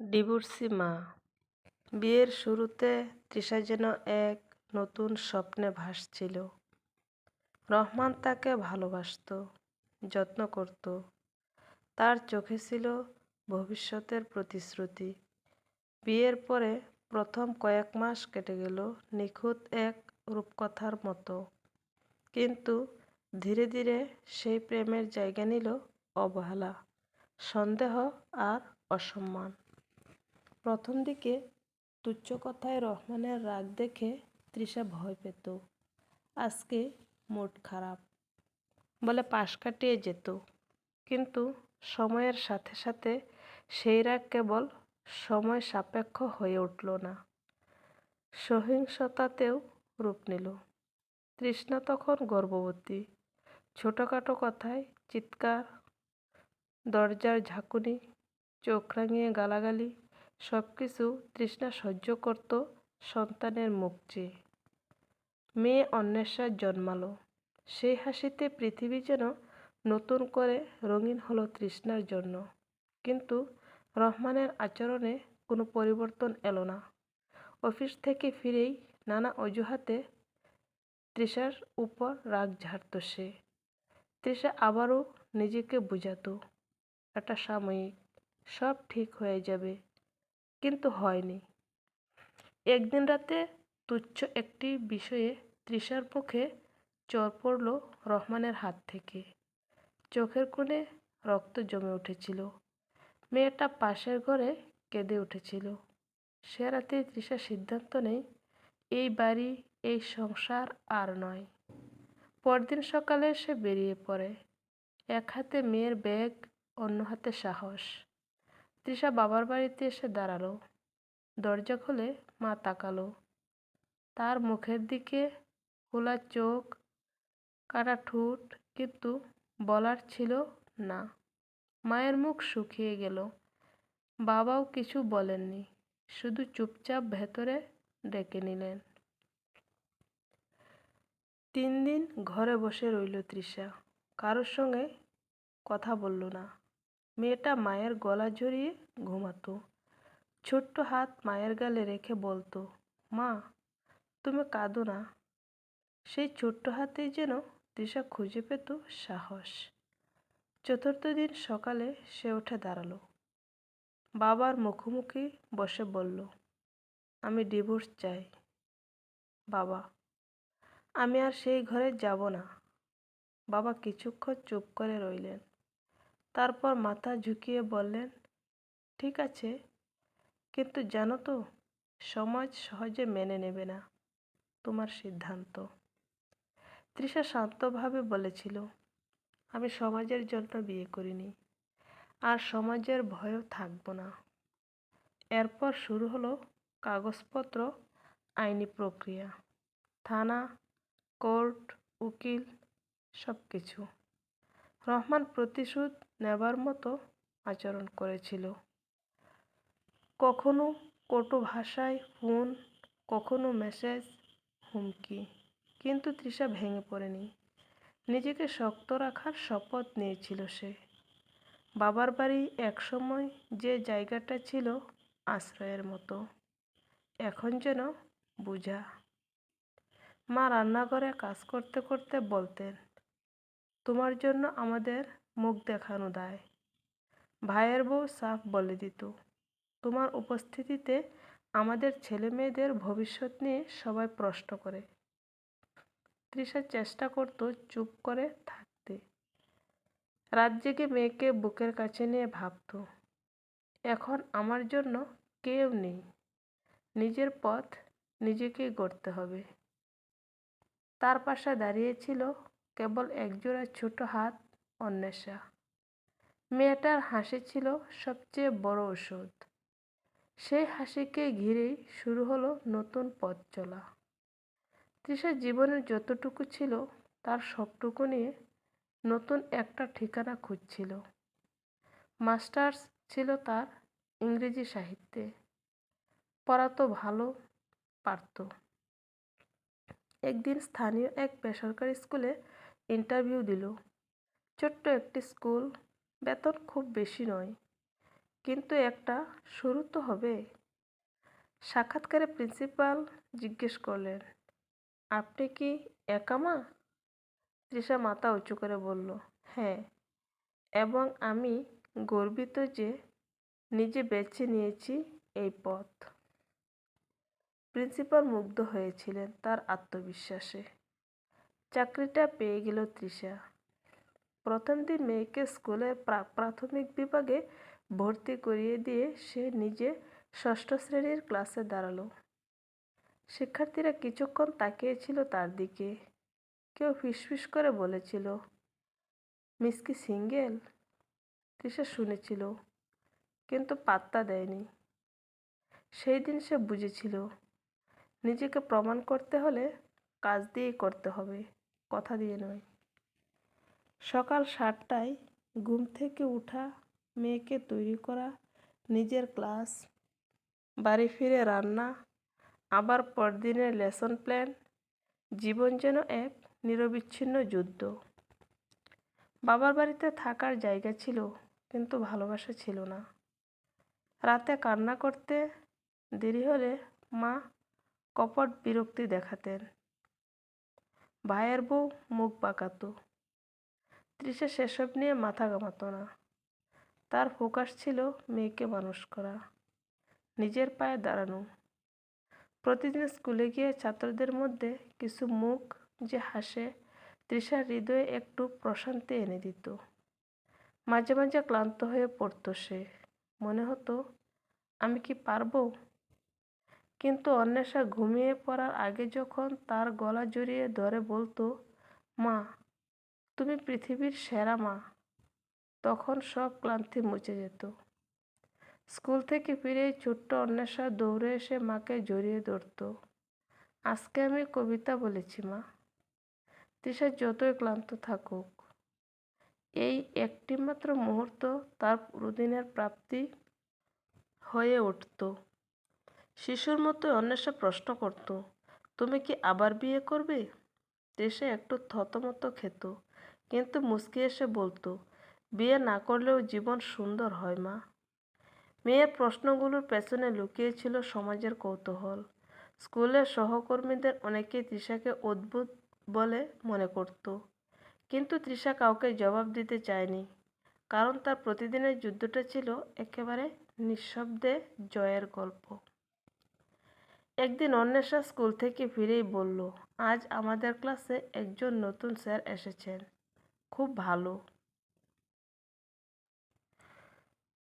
Divorcee মা। বিয়ের শুরুতে তৃষা যেন এক নতুন স্বপ্নে ভাসছিল। রহমান তাকে ভালোবাসত, যত্ন করত। তার চোখে ছিল ভবিষ্যতের প্রতিশ্রুতি। বিয়ের পরে প্রথম কয়েক মাস কেটে গেল নিখুঁত এক রূপকথার মতো। কিন্তু ধীরে ধীরে সেই প্রেমের জায়গা নিল অবহেলা, সন্দেহ আর অসম্মান। প্রথম দিকে তুচ্ছ কথায় রহমানের রাগ দেখে তৃষা ভয় পেত। আজকে মুড খারাপ বলে পাশ কাটিয়ে যেত। কিন্তু সময়ের সাথে সাথে সেই রাগ কেবল সময় সাপেক্ষ হয়ে উঠল না। সহিংসতাতেও রূপ নিল। তৃষ্ণা তখন গর্ভবতী ছোটোখাটো কথায় চিৎকার, দরজার ঝাঁকুনি, চোখ রাঙিয়ে গালাগালি সব কিছু তৃষ্ণা সহ্য করত সন্তানের মুখ চেয়ে মেয়ে অন্বেষা জন্মালো। সেই হাসিতে পৃথিবী যেন নতুন করে রঙিন হলো তৃষ্ণার জন্য। কিন্তু রহমানের আচরণে কোনো পরিবর্তন এলো না। অফিস থেকে ফিরেই নানা অজুহাতে তৃষার উপর রাগ ঝাড়ত সে। তৃষা আবারও নিজেকে বুঝাতো এটা সাময়িক, সব ঠিক হয়ে যাবে কিন্তু হয়নি। একদিন রাতে তুচ্ছ একটি বিষয়ে তৃষার মুখে চর পড়ল রহমানের হাত থেকে। চোখের কোণে রক্ত জমে উঠেছিল। মেয়েটা পাশের ঘরে কেঁদে উঠেছিল। সে রাতে তৃষা সিদ্ধান্ত নেই, এই বাড়ি, এই সংসার আর নয়। পরদিন সকালে সে বেরিয়ে পড়ে। এক হাতে মেয়ের ব্যাগ, অন্য হাতে সাহস। তৃষা বাবার বাড়িতে এসে দাঁড়াল। দরজা খুলে মা তাকালো। তার মুখের দিকে খোলা চোখ, কাটা ঠোঁট কিন্তু বলার ছিল না। মায়ের মুখ শুকিয়ে গেল। বাবাও কিছু বলেননি, শুধু চুপচাপ ভেতরে ডেকে নিলেন। তিন দিন ঘরে বসে রইল তৃষা কারোর সঙ্গে কথা বলল না। মেয়েটা মায়ের গলা জড়িয়ে ঘুমাতো। ছোট্ট হাত মায়ের গালে রেখে বলতো, মা, তুমি কাঁদো না। সেই ছোট্ট হাতেই যেন তৃষা খুঁজে পেত সাহস। চতুর্থ দিন সকালে সে উঠে দাঁড়াল। বাবার মুখোমুখি বসে বলল, আমি ডিভোর্স চাই। বাবা, আমি আর সেই ঘরে যাব না। বাবা কিছুক্ষণ চুপ করে রইলেন। তারপর মাথা ঝুঁকিয়ে বললেন, ঠিক আছে, কিন্তু জানো তো, সমাজ সহজে মেনে নেবে না। তোমার সিদ্ধান্ত। তৃষা শান্তভাবে বলেছিল, আমি সমাজের জন্য বিয়ে করিনি, আর সমাজের ভয়ও থাকব না। এরপর শুরু হলো কাগজপত্র, আইনি প্রক্রিয়া, থানা, কোর্ট, উকিল সব কিছু রহমান প্রতিশোধ নেবার মতো আচরণ করেছিল। কখনো কটু ভাষায় ফোন, কখনো মেসেজ, হুমকি। কিন্তু তৃষা ভেঙে পড়েনি। নিজেকে শক্ত রাখার শপথ নিয়েছিল সে। বাবার বাড়ি একসময় যে জায়গাটা ছিল আশ্রয়ের মতো। এখন যেন বুঝা। মা রান্নাঘরে কাজ করতে করতে বলতেন, তোমার জন্য আমাদের মুখ দেখানো দায়। ভাইয়ের বউ সাফ বলে দিত, তোমার উপস্থিতিতে আমাদের ছেলে মেয়েদের ভবিষ্যৎ নিয়ে সবাই প্রশ্ন করে। তৃষা চেষ্টা করত চুপ করে থাকতে। রাত জেগে মেয়েকে বুকের কাছে নিয়ে ভাবত, এখন আমার জন্য কেউ নেই। নিজের পথ নিজেকেই গড়তে হবে। তার পাশে দাঁড়িয়েছিল কেবল একজোড়া ছোট হাত অন্বেষা। মেয়েটার হাসি ছিল সবচেয়ে বড় ওষুধ। সেই হাসিকে ঘিরেই শুরু হলো নতুন পথ চলা। তৃষার জীবনের যতটুকু ছিল, তার সবটুকু নিয়ে নতুন একটা ঠিকানা খুঁজছিল। মাস্টার্স ছিল তার ইংরেজি সাহিত্যে। পড়াতো ভালো, পারত। একদিন স্থানীয় এক বেসরকারি স্কুলে ইন্টারভিউ দিল। ছোট্ট একটি স্কুল, বেতন খুব বেশি নয়। কিন্তু একটা শুরু তো হবে। সাক্ষাৎকারে প্রিন্সিপাল জিজ্ঞেস করলেন, আপনি কি একামা? তৃষা মাথা উঁচু করে বলল হ্যাঁ। এবং আমি গর্বিত যে নিজে বেছে নিয়েছি এই পথ। প্রিন্সিপাল মুগ্ধ হয়েছিলেন তার আত্মবিশ্বাসে। চাকরিটা পেয়ে গেল তৃষা। প্রথম দিন মেয়েকে স্কুলের প্রা- প্রাথমিক বিভাগে ভর্তি করিয়ে দিয়ে সে নিজে ষষ্ঠ শ্রেণির ক্লাসে দাঁড়াল। শিক্ষার্থীরা কিছুক্ষণ তাকিয়েছিল তার দিকে। কেউ ফিসফিস করে বলেছিল, মিস কি সিঙ্গেল? তৃষা শুনেছিল, কিন্তু পাত্তা দেয়নি। সেই দিন সে বুঝেছিল, নিজেকে প্রমাণ করতে হলে কাজ দিয়েই করতে হবে, কথা দিয়ে নয়। সকাল সাতটায় ঘুম থেকে উঠা মেয়েকে তৈরি করা, নিজের ক্লাস, বাড়ি ফিরে রান্না, আবার পরদিনের লেসন প্ল্যান, জীবন যেন এক নিরবিচ্ছিন্ন যুদ্ধ। বাবার বাড়িতে থাকার জায়গা ছিল, কিন্তু ভালোবাসা ছিল না। রাতে কান্না করতে দেরি হলে মা কপট বিরক্তি দেখাতেন। ভাইয়ের বউ মুখ বাঁকাতো। তৃষা সেসব নিয়ে মাথা ঘামাতো না। তার ফোকাস ছিল মেয়েকে মানুষ করা, নিজের পায়ে দাঁড়ানো। প্রতিদিন স্কুলে গিয়ে ছাত্রদের মধ্যে কিছু মুখ যে হাসে, তৃষার হৃদয়ে একটু প্রশান্তি এনে দিত। মাঝে মাঝে ক্লান্ত হয়ে পড়তো সে। মনে হতো, আমি কি পারব? কিন্তু অন্বেষা ঘুমিয়ে পড়ার আগে যখন তার গলা জড়িয়ে ধরে বলতো, মা তুমি পৃথিবীর সেরা মা। তখন সব ক্লান্তি মুছে যেত। স্কুল থেকে ফিরে ছোট্ট অন্বেষা দৌড়ে এসে মাকে জড়িয়ে ধরত। আজকে আমি কবিতা বলেছি, মা। তৃষা যতই ক্লান্ত থাকুক, এই একটি মাত্র মুহূর্ত তার পুরোদিনের প্রাপ্তি হয়ে উঠত। শিশুর মতো অন্বেষা প্রশ্ন করত, তুমি কি আবার বিয়ে করবে? তৃষা একটু থতমত খেত। কিন্তু মুচকি এসে বলতো, বিয়ে না করলেও জীবন সুন্দর হয় মা। মেয়ের প্রশ্নগুলোর পেছনে লুকিয়ে ছিল সমাজের কৌতূহল। স্কুলের সহকর্মীদের অনেকেই তৃষাকে অদ্ভুত বলে মনে করত, কিন্তু তৃষা কাউকে জবাব দিতে চায়নি, কারণ তার প্রতিদিনের যুদ্ধটা ছিল একেবারে নিঃশব্দে জয়ের গল্প। একদিন অন্বেষা স্কুল থেকে ফিরেই বলল, আজ আমাদের ক্লাসে একজন নতুন স্যার এসেছেন। খুব ভালো।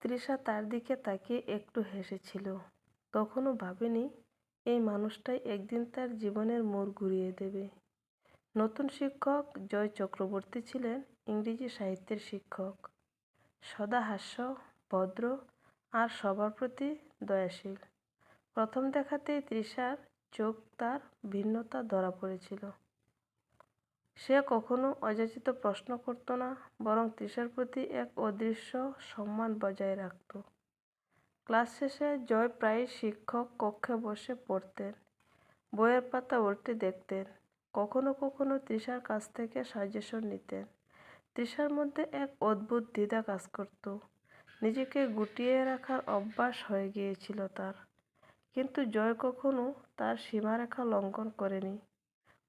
তৃষা তার দিকে তাকিয়ে একটু হেসেছিল। তখনও ভাবেনি এই মানুষটাই একদিন তার জীবনের মোড় ঘুরিয়ে দেবে। নতুন শিক্ষক জয় চক্রবর্তী ছিলেন ইংরেজি সাহিত্যের শিক্ষক। সদা হাস্য, ভদ্র আর সবার প্রতি দয়াশীল। প্রথম দেখাতেই তৃষার চোখ তার ভিন্নতা ধরা পড়েছিল। সে কখনো অযাচিত প্রশ্ন করতো না, বরং তৃষার প্রতি এক অদৃশ্য সম্মান বজায় রাখত। ক্লাস শেষে জয় প্রায় শিক্ষক কক্ষে বসে পড়তেন, বইয়ের পাতা উল্টে দেখতেন, কখনো কখনো তৃষার কাছ থেকে সাজেশন নিতেন। তৃষার মধ্যে এক অদ্ভুত দ্বিধা কাজ করত, নিজেকে গুটিয়ে রাখার অভ্যাস হয়ে গিয়েছিল তার। কিন্তু জয় কখনো তার সীমারেখা লঙ্ঘন করেনি।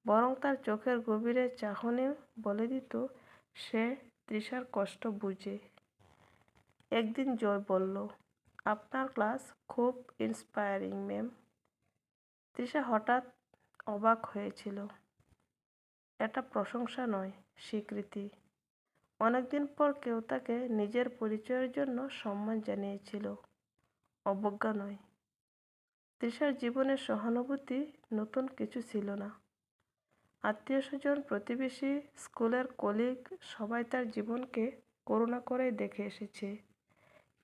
বরং তার চোখের গভীরে চাহনি বলে দিত, সে তৃষার কষ্ট বুঝে। একদিন জয় বলল, আপনার ক্লাস খুব ইন্সপায়ারিং ম্যাম তৃষা হঠাৎ অবাক হয়েছিল। এটা প্রশংসা নয়, স্বীকৃতি। অনেকদিন পর কেউ তাকে নিজের পরিচয়ের জন্য সম্মান জানিয়েছিল। অবজ্ঞা নয়। তৃষার জীবনে সহানুভূতি নতুন কিছু ছিল না। আত্মীয় স্বজন প্রতিবেশী, স্কুলের কলিগ সবাই তার জীবনকে করুণা করেই দেখে এসেছে।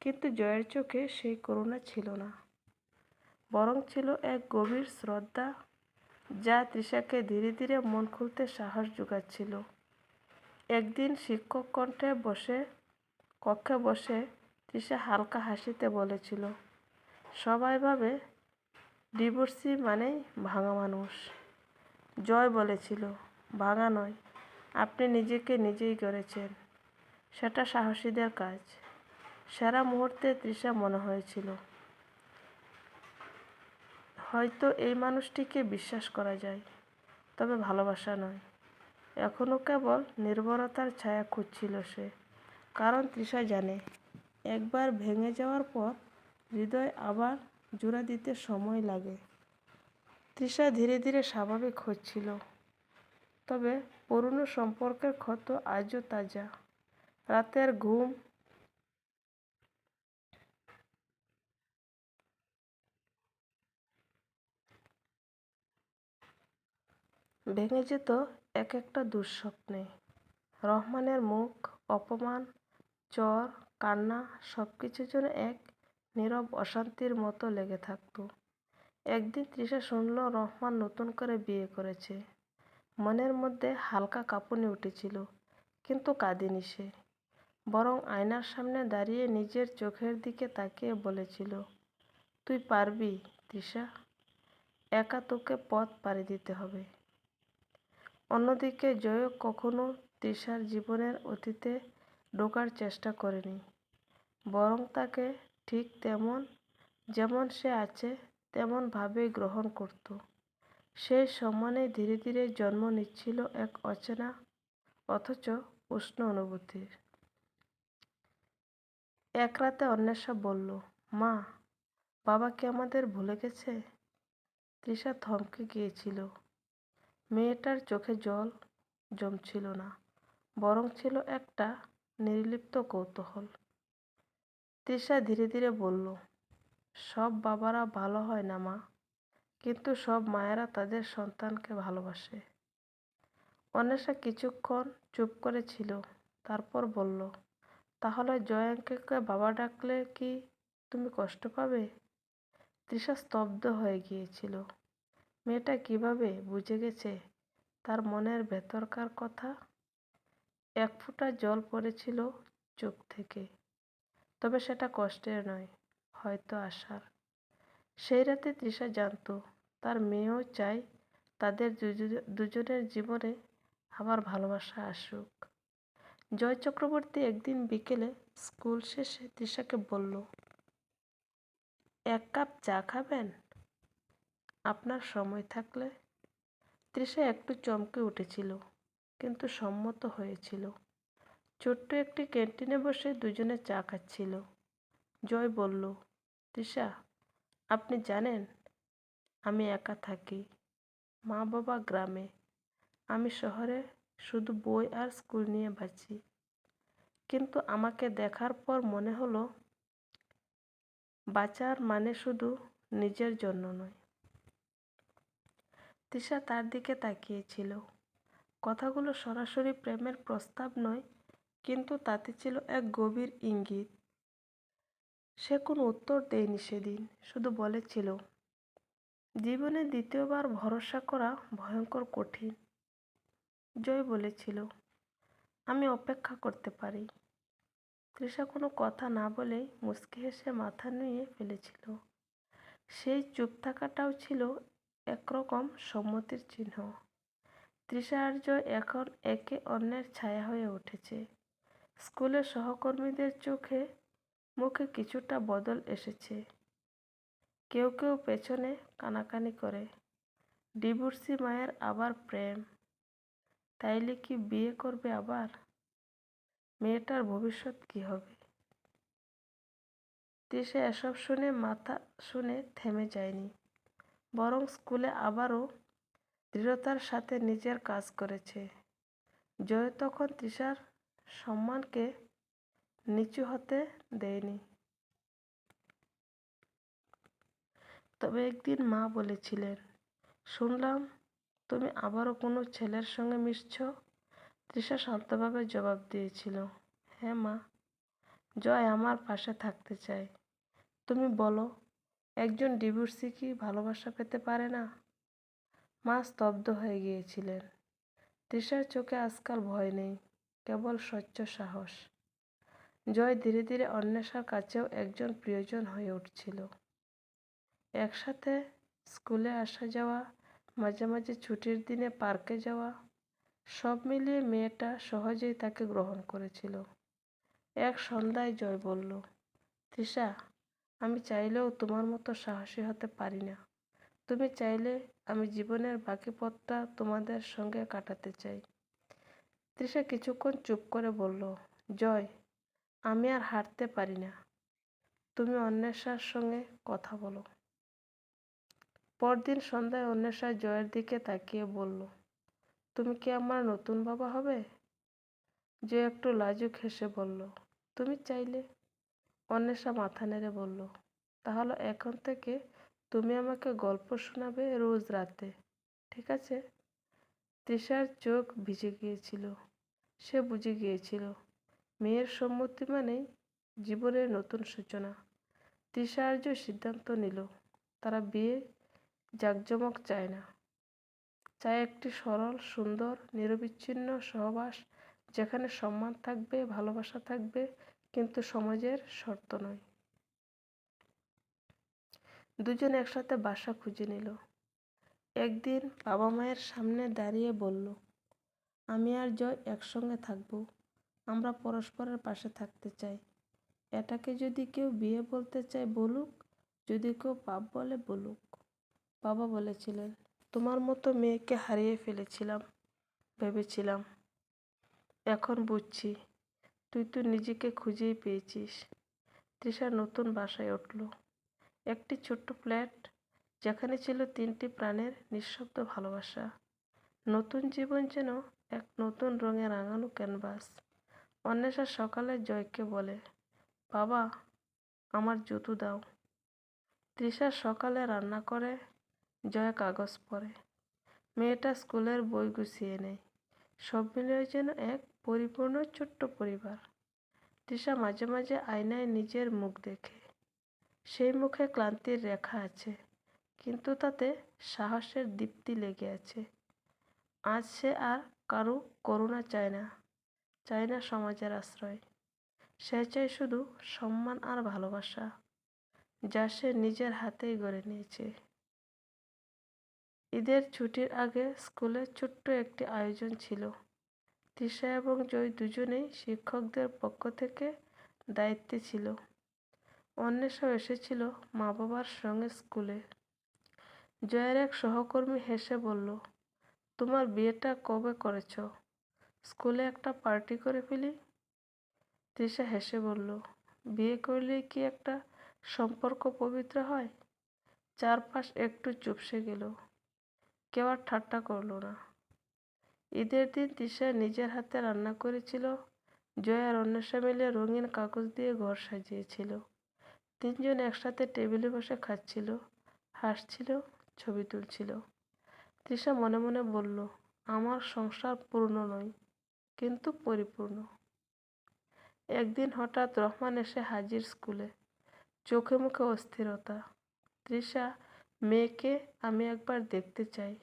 কিন্তু জয়ের চোখে সেই করুণা ছিল না। বরং ছিল এক গভীর শ্রদ্ধা যা তৃষাকে ধীরে ধীরে মন খুলতে সাহস যোগাচ্ছিল। একদিন শিক্ষক কণ্ঠে বসে, কক্ষে বসে তৃষা হালকা হাসিতে বলেছিল, সবাই ভাবে ডিভোর্সি মানেই ভাঙা মানুষ। জয় বলেছিল, ভাঙা নয়, আপনি নিজেকে নিজেই গড়েছেন সেটা সাহসীদের কাজ। সারা মুহূর্তে তৃষা মনে হয়েছিল। হয়তো এই মানুষটিকে বিশ্বাস করা যায়, তবে ভালোবাসা নয়। এখনও কেবল নির্ভরতার ছায়া খুঁজছিল সে। কারণ তৃষা জানে, একবার ভেঙে যাওয়ার পর হৃদয় আবার জোড়া দিতে সময় লাগে। তৃষা ধীরে ধীরে স্বাভাবিক হচ্ছিল। তবে পুরনো সম্পর্কের ক্ষত আজও তাজা। রাতের ঘুম ভেঙে যেত এক একটা দুঃস্বপ্নে। রহমানের মুখ, অপমান চর কান্না সব কিছু যেন এক নীরব অশান্তির মতো লেগে থাকতো। একদিন তৃষা শুনল রহমান নতুন করে বিয়ে করেছে। মনের মধ্যে হালকা কাঁপুনি উঠেছিল, কিন্তু কাঁদিনি সে। বরং আয়নার সামনে দাঁড়িয়ে নিজের চোখের দিকে তাকিয়ে বলেছিল, তুই পারবি, তৃষা। একা তোকে পথ পাড়ি দিতে হবে। অন্যদিকে জয় কখনো তৃষার জীবনের অতীতে ঢোকার চেষ্টা করেনি, বরং তাকে ঠিক তেমন, যেমন সে আছে তেমনভাবেই গ্রহণ করত। সেই সম্মানে ধীরে ধীরে জন্ম নিচ্ছিল এক অচেনা, অথচ উষ্ণ অনুভূতির। এক রাতে অন্বেষা বলল, মা, বাবা কি আমাদের ভুলে গেছে? তৃষা থমকে গিয়েছিল। মেয়েটার চোখে জল জমছিল না, বরং ছিল একটা নির্লিপ্ত কৌতূহল। তৃষা ধীরে ধীরে বলল সব বাবারা ভালো হয় না, মা। কিন্তু সব মায়েরা তাদের সন্তানকে ভালোবাসে। অন্বেষা কিছুক্ষণ চুপ করেছিল তারপর বলল, তাহলে জয়াঙ্ককে বাবা ডাকলে কি তুমি কষ্ট পাবে? তৃষা স্তব্ধ হয়ে গিয়েছিল। মেয়েটা কীভাবে বুঝে গেছে? তার মনের ভেতরকার কথা? এক ফোঁটা জল পড়েছিল চোখ থেকে। তবে সেটা কষ্টের নয়। হয়তো আশার। সেই রাতে তৃষা জানত, তার মেয়েও চায় তাদের দুজনের জীবনে আবার ভালোবাসা আসুক। জয় চক্রবর্তী একদিন বিকেলে স্কুল শেষে তৃষাকে বলল, এক কাপ চা খাবেন? আপনার সময় থাকলে? তৃষা একটু চমকে উঠেছিল, কিন্তু সম্মত হয়েছিল। ছোট্ট একটি ক্যান্টিনে বসে দুজনে চা খাচ্ছিল। জয় বলল তৃষা আপনি জানেন, আমি একা থাকি। মা বাবা গ্রামে। আমি শহরে শুধু বই আর স্কুল নিয়ে বাঁচি। কিন্তু আমাকে দেখার পর মনে হলো, বাঁচার মানে শুধু নিজের জন্য নয়। তৃষা তার দিকে তাকিয়েছিল। কথাগুলো সরাসরি প্রেমের প্রস্তাব নয়, কিন্তু তাতে ছিল এক গভীর ইঙ্গিত। সে কোনো উত্তর দেয়নি সেদিন, শুধু বলেছিল, জীবনে দ্বিতীয়বার ভরসা করা ভয়ঙ্কর কঠিন। জয় বলেছিল, আমি অপেক্ষা করতে পারি। তৃষা কোনো কথা না বলেই মুচকি হেসে মাথা নুয়ে ফেলেছিল। সেই চুপ থাকাটাও ছিল একরকম সম্মতির চিহ্ন। তৃষা আর জয় এখন একে অন্যের ছায়া হয়ে উঠেছে। স্কুলের সহকর্মীদের চোখে মুখে কিছুটা বদল এসেছে। কেউ কেউ পেছনে কানাকানি করে। ডিভোর্সি মায়ের আবার প্রেম। তাইলে কি বিয়ে করবে আবার? মেয়েটার ভবিষ্যৎ কি হবে? তৃষা এসব শুনে মাথা শুনে থেমে যায়নি। বরং স্কুলে আবারও দৃঢ়তার সাথে নিজের কাজ করেছে। জয় তখন তৃষার সম্মানকে নিচু হতে দেয়নি। তবে একদিন মা বলেছিলেন, শুনলাম তুমি আবারও কোনো ছেলের সঙ্গে মিশছ? তৃষা শান্তভাবে জবাব দিয়েছিল হ্যাঁ মা, জয় আমার পাশে থাকতে চায়। তুমি বলো, একজন ডিভোর্সি কি ভালোবাসা পেতে পারে না? মা স্তব্ধ হয়ে গিয়েছিলেন। তৃষার চোখে আজকাল ভয় নেই, কেবল স্বচ্ছ সাহস। জয় ধীরে ধীরে অন্বেষার কাছেও একজন প্রিয়জন হয়ে উঠছিল। একসাথে স্কুলে আসা যাওয়া, মাঝে মাঝে ছুটির দিনে পার্কে যাওয়া, সব মিলিয়ে মেয়েটা সহজেই তাকে গ্রহণ করেছিল। এক সন্ধ্যায় জয় বলল, তৃষা, আমি চাইলেও তোমার মতো সাহসী হতে পারি না। তুমি চাইলে আমি জীবনের বাকি পথটা তোমাদের সঙ্গে কাটাতে চাই। তৃষা কিছুক্ষণ চুপ করে বলল, জয় আমি আর হাঁটতে পারি না। তুমি অন্বেষার সঙ্গে কথা বলো। পরদিন সন্ধ্যায় অন্বেষা জয়ের দিকে তাকিয়ে বলল, তুমি কি আমার নতুন বাবা হবে? জয় একটু লাজুক হেসে বলল, তুমি চাইলে? অন্বেষা মাথা নেড়ে বলল, তাহলে এখন থেকে তুমি আমাকে গল্প শোনাবে রোজ রাতে, ঠিক আছে? তৃষার চোখ ভিজে গিয়েছিল, সে বুঝে গিয়েছিল। মেয়ের সম্মতি মানেই জীবনের নতুন সূচনা। তৃষা আর্য সিদ্ধান্ত নিল, তারা বিয়ে জাঁকজমক চায় না। চায় একটি সরল, সুন্দর, নিরবিচ্ছিন্ন সহবাস, যেখানে সম্মান থাকবে, ভালোবাসা থাকবে, কিন্তু সমাজের শর্ত নয়। দুজন একসাথে বাসা খুঁজে নিল। একদিন বাবা মায়ের সামনে দাঁড়িয়ে বলল, আমি আর জয় একসঙ্গে থাকব। আমরা পরস্পরের পাশে থাকতে চাই। এটাকে যদি কেউ বিয়ে বলতে চায়, বলুক। যদি কেউ পাপ বলে, বলুক। বাবা বলেছিলেন, তোমার মতো মেয়েকে হারিয়ে ফেলেছিলাম, ভেবেছিলাম। এখন বুঝছি, তুই তো নিজেকে খুঁজেই পেয়েছিস। তৃষা নতুন বাসায় উঠল। একটি ছোট্ট ফ্ল্যাট, যেখানে ছিল তিনটি প্রাণের নিঃশব্দ ভালোবাসা। নতুন জীবন যেন এক নতুন রঙে রাঙানো ক্যানভাস। অন্বেষা সকালে জয়কে বলে, বাবা, আমার জুতো দাও। তৃষা সকালে রান্না করে, জয়া কাগজ পড়ে মেয়েটা স্কুলের বই গুছিয়ে নেয়। সব মিলিয়ে যেন এক পরিপূর্ণ ছোট্ট পরিবার। তৃষা মাঝে মাঝে আয়নায় নিজের মুখ দেখে। সেই মুখে ক্লান্তির রেখা আছে, কিন্তু তাতে সাহসের দীপ্তি লেগে আছে। আজ সে আর কারও করুণা চায় না। চায় না সমাজের আশ্রয়। সে চায় শুধু সম্মান আর ভালোবাসা, যা সে নিজের হাতেই গড়ে নিয়েছে। ঈদের ছুটির আগে স্কুলে ছোট্ট একটি আয়োজন ছিল। তৃষা এবং জয় দুজনেই শিক্ষকদের পক্ষ থেকে দায়িত্বে ছিল। অন্বেষাও এসেছিল মা বাবার সঙ্গে স্কুলে। জয়ের এক সহকর্মী হেসে বলল, তোমার বিয়েটা কবে করেছ? স্কুলে একটা পার্টি করে ফেলি। তৃষা হেসে বলল, বিয়ে করলে কি একটা সম্পর্ক পবিত্র হয়? চারপাশ একটু চুপসে গেল। কেউ আর ঠাট্টা করল না। ঈদের দিন তৃষা নিজের হাতে রান্না করেছিল। জয় আর অন্বেষা মিলে রঙিন কাগজ দিয়ে ঘর সাজিয়েছিল। তিনজন একসাথে টেবিলে বসে খাচ্ছিল, হাসছিল, ছবি তুলছিল। তৃষা মনে মনে বলল, আমার সংসার পূর্ণ নয়। কিন্তু পরিপূর্ণ। একদিন হঠাৎ রহমান এসে হাজির স্কুলে। চোখে মুখে অস্থিরতা। তৃষা, মেয়েকে আমি একবার দেখতে চাই।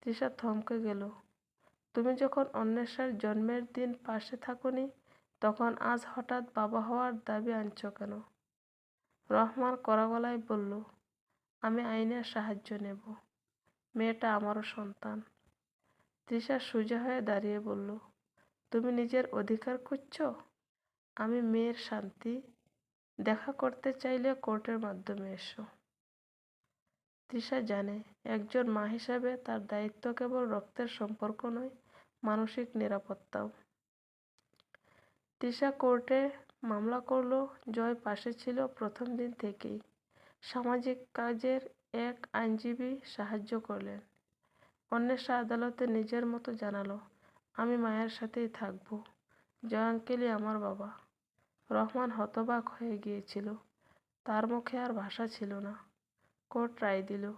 তৃষা থমকে গেল। তুমি যখন অন্বেষার জন্মের দিন পাশে থাকনি, তখন আজ হঠাৎ বাবা হওয়ার দাবি আনছ কেন? রহমান কড়া গলায় বলল, আমি আইনের সাহায্য নেব। মেয়েটা আমারও সন্তান। তৃষা সোজা হয়ে দাঁড়িয়ে বলল তুমি নিজের অধিকার খুঁজছ? আমি মেয়ের শান্তি দেখা করতে চাইলে কোর্টের মাধ্যমে এসো। তৃষা জানে, একজন মা হিসাবে তার দায়িত্ব কেবল রক্তের সম্পর্ক নয়, মানসিক নিরাপত্তাও। তৃষা কোর্টে মামলা করল, জয় পাশে ছিল প্রথম দিন থেকেই। সামাজিক কাজের এক আইনজীবী সাহায্য করলেন। অন্বেষা আদালতে নিজের মতো জানালো আমি মায়ের সাথেই থাকব। জয় আঙ্কেলই আমার বাবা। রহমান হতবাক হয়ে গিয়েছিল। তার মুখে আর ভাষা ছিল না। কোর্ট রায় দিল,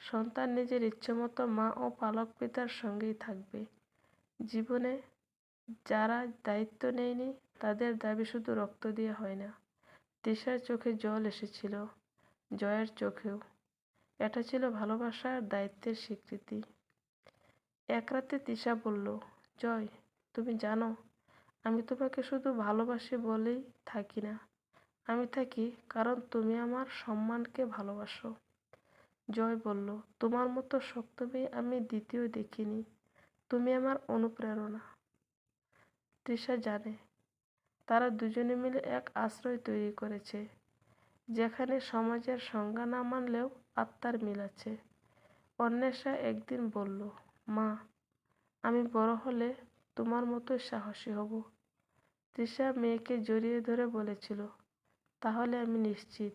সন্তান নিজের ইচ্ছেমতো মা ও পালক পিতার সঙ্গেই থাকবে। জীবনে যারা দায়িত্ব নেয়নি, তাদের দাবি শুধু রক্ত দিয়ে হয় না। তৃষার চোখে জল এসেছিল, জয়ের চোখেও। এটা ছিল ভালোবাসার দায়িত্বের স্বীকৃতি। এক রাতে তৃষা বলল জয়, তুমি জানো, আমি তোমাকে শুধু ভালোবাসি বলেই থাকি না। আমি থাকি কারণ তুমি আমার সম্মানকে ভালোবাসো। জয় বলল, তোমার মতো শক্ত মেয়ে আমি দ্বিতীয় দেখিনি। তুমি আমার অনুপ্রেরণা। তৃষা জানে, তারা দুজনে মিলে এক আশ্রয় তৈরি করেছে, যেখানে সমাজের সংজ্ঞা না মানলেও আত্মার মিল আছে। অন্বেষা একদিন বলল, মা আমি বড় হলে তোমার মতোই সাহসী হব। তৃষা মেয়েকে জড়িয়ে ধরে বলেছিল, তাহলে আমি নিশ্চিত।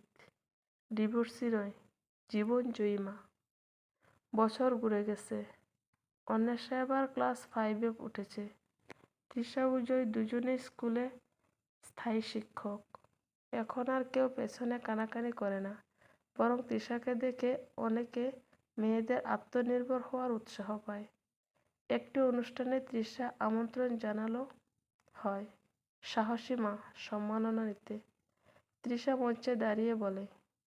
ডিভোর্সি নয়, জীবন জয়ী মা। বছর ঘুরে গেছে। অন্বেষা এবার ক্লাস ফাইভে উঠেছে। তৃষা ও জয় দুজনেই স্কুলে স্থায়ী শিক্ষক। এখন আর কেউ পেছনে কানাকানি করে না। বরং তৃষাকে দেখে অনেকে মেয়েদের আত্মনির্ভর হওয়ার উৎসাহ পায়। একটি অনুষ্ঠানে তৃষা আমন্ত্রণ জানালো হয়। সাহসী মা, সম্মাননা নিতে। তৃষা মঞ্চে দাঁড়িয়ে বলে,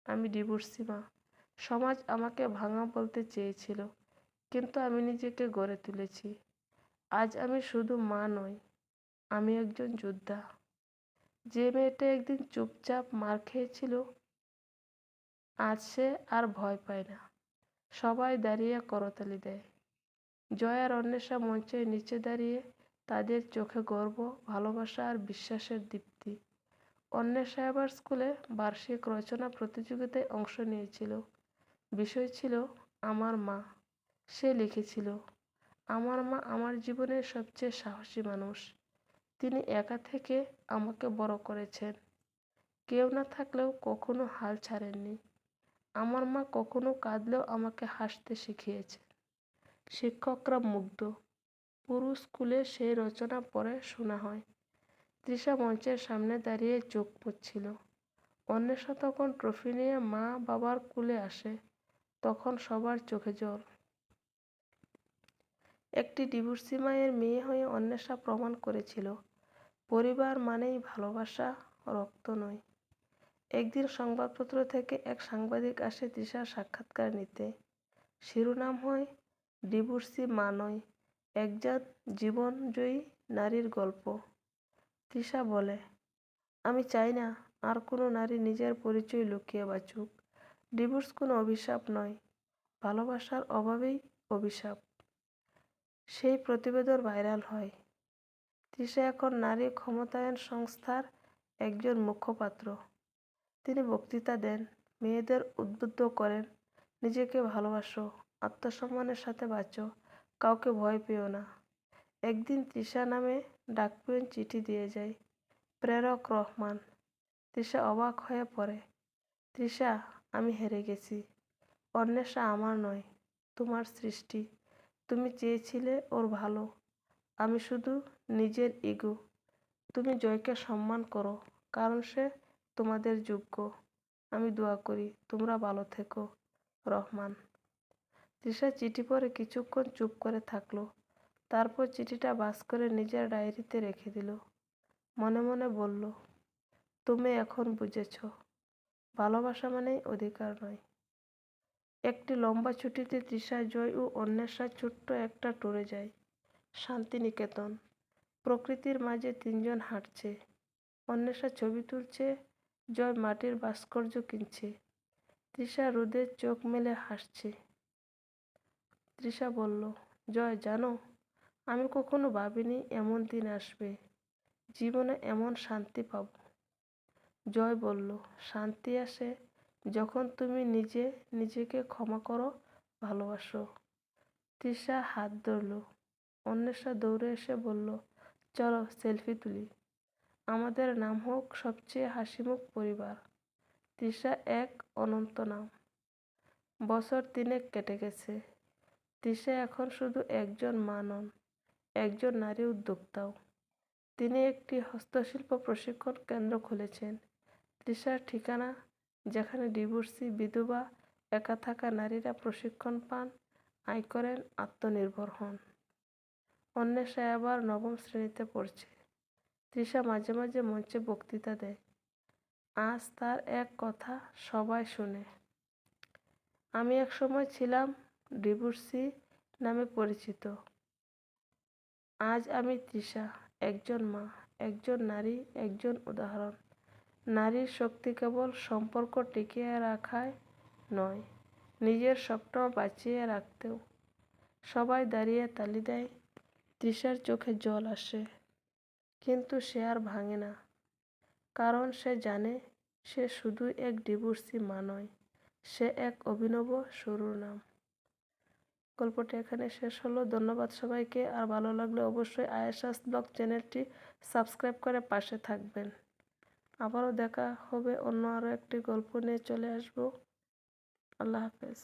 আমি ডিভোর্সি মা। সমাজ আমাকে ভাঙা বলতে চেয়েছিল, কিন্তু আমি নিজেকে গড়ে তুলেছি। আজ আমি শুধু মা নই, আমি একজন যোদ্ধা। যে মেয়েটা একদিন চুপচাপ মার খেয়েছিল, আজ সে আর ভয় পায় না। সবাই দাঁড়িয়ে করতালি দেয়। জয়ার অন্বেষা মঞ্চের নিচে দাঁড়িয়ে তাদের চোখে গর্ব, ভালোবাসা আর বিশ্বাসের দীপ্তি। অন্বেষা এবার স্কুলে বার্ষিক রচনা প্রতিযোগিতায় অংশ নিয়েছিল। বিষয় ছিল, আমার মা। সে লিখেছিল, আমার মা আমার জীবনের সবচেয়ে সাহসী মানুষ। তিনি একা থেকে আমাকে বড় করেছেন। কেউ না থাকলেও কখনো হাল ছাড়েননি। আমার মা কখনো কাঁদলেও আমাকে হাসতে শিখিয়েছে শিক্ষকরা মুগ্ধ। পুরো স্কুলে সেই রচনা পড়ে শোনা হয়। তৃষা মঞ্চের সামনে দাঁড়িয়ে চোখ পড়ছিল অন্বেষা তখন ট্রফি নিয়ে মা বাবার কুলে আসে, তখন সবার চোখে জল। একটি ডিভোর্সি মায়ের মেয়ে হয়ে অন্বেষা প্রমাণ করেছিল, পরিবার মানেই ভালোবাসা, রক্ত নয়। একদিন সংবাদপত্র থেকে এক সাংবাদিক আসে তৃষার সাক্ষাৎকার নিতে। শিরোনাম হয় ডিভোর্সি মা নয় একজন জীবনজয়ী নারীর গল্প। তৃষা বলে, আমি চাই না আর কোনো নারী নিজের পরিচয় লুকিয়ে বাঁচুক। ডিভোর্স কোনো অভিশাপ নয়, ভালোবাসার অভাবেই অভিশাপ। সেই প্রতিবেদন ভাইরাল হয়। তৃষা এখন নারী ক্ষমতায়ন সংস্থার একজন মুখপাত্র। তিনি বক্তৃতা দেন, মেয়েদের উদ্বুদ্ধ করেন, নিজেকে ভালোবাসো। আত্মসম্মানের সাথে বাঁচো। কাউকে ভয় পেও না। একদিন তৃষা নামে ডাকপিয়ন চিঠি দিয়ে যায়। প্রেরক রহমান। তৃষা অবাক হয়ে পড়ে। তৃষা, আমি হেরে গেছি। অন্বেষা আমার নয়, তোমার সৃষ্টি। তুমি চেয়েছিলে ওর ভালো। আমি শুধু নিজের ইগো। তুমি জয়কে সম্মান করো, কারণ সে তোমাদের যোগ্য। আমি দোয়া করি, তোমরা ভালো থেকো। রহমান। তৃষা চিঠি পরে কিছুক্ষণ চুপ করে থাকল। তারপর চিঠিটা বাস করে নিজের ডায়েরিতে রেখে দিল। মনে মনে বলল, তুমি এখন বুঝেছ, ভালোবাসা মানেই অধিকার নয়। একটি লম্বা ছুটিতে তৃষা জয় ও অন্বেষা ছোট্ট একটা ট্যুরে যায়, শান্তিনিকেতন। প্রকৃতির মাঝে তিনজন হাঁটছে। অন্বেষা ছবি তুলছে, জয় মাটির ভাস্কর্য কিনছে। তৃষা রোদের চোখ মেলে হাসছে। তৃষা বলল, জয়, জানো, আমি কখনো ভাবিনি এমন দিন আসবে। জীবনে এমন শান্তি পাব। জয় বলল, শান্তি আসে যখন তুমি নিজে নিজেকে ক্ষমা করো, ভালোবাসো। তৃষা হাত ধরল। অন্বেষা দৌড়ে এসে বলল, চলো, সেলফি তুলি। আমাদের নাম হোক সবচেয়ে হাসিমুখ পরিবার। তৃষা এক অনন্ত নাম। বছর তিনেক কেটে গেছে। তৃষা এখন শুধু একজন মা নন একজন নারী উদ্যোক্তাও। তিনি একটি হস্তশিল্প প্রশিক্ষণ কেন্দ্র খুলেছেন। তৃষার ঠিকানা, যেখানে ডিভোর্সি, বিধবা, একা থাকা নারীরা প্রশিক্ষণ পান আয় করেন আত্মনির্ভর হন। অন্বেষা আবার নবম শ্রেণীতে পড়ছে। তৃষা মাঝে মাঝে মঞ্চে বক্তৃতা দেয়। আজ তার এক কথা সবাই শুনে। আমি এক সময় ছিলাম ডিভোর্সি নামে পরিচিত। আজ আমি তৃষা, একজন মা, একজন নারী, একজন উদাহরণ। নারীর শক্তি কেবল সম্পর্ক টিকিয়ে রাখায় নয়, নিজের স্বপ্ন বাঁচিয়ে রাখতেও। সবাই দাঁড়িয়ে তালি দেয়, তৃষার চোখে জল আসে, কিন্তু সে আর ভাঙে না। কারণ সে জানে, সে শুধু এক ডিভোর্সি মা নয়, সে এক অভিনব শুরুর নাম। গল্পটি এখানে শেষ হলো। ধন্যবাদ সবাইকে। আর ভালো লাগলে অবশ্যই আয়েশাস ব্লগ চ্যানেলটি সাবস্ক্রাইব করে পাশে থাকবেন। আবারও দেখা হবে অন্য আরও একটি গল্প নিয়ে চলে আসব। আল্লাহ হাফেজ।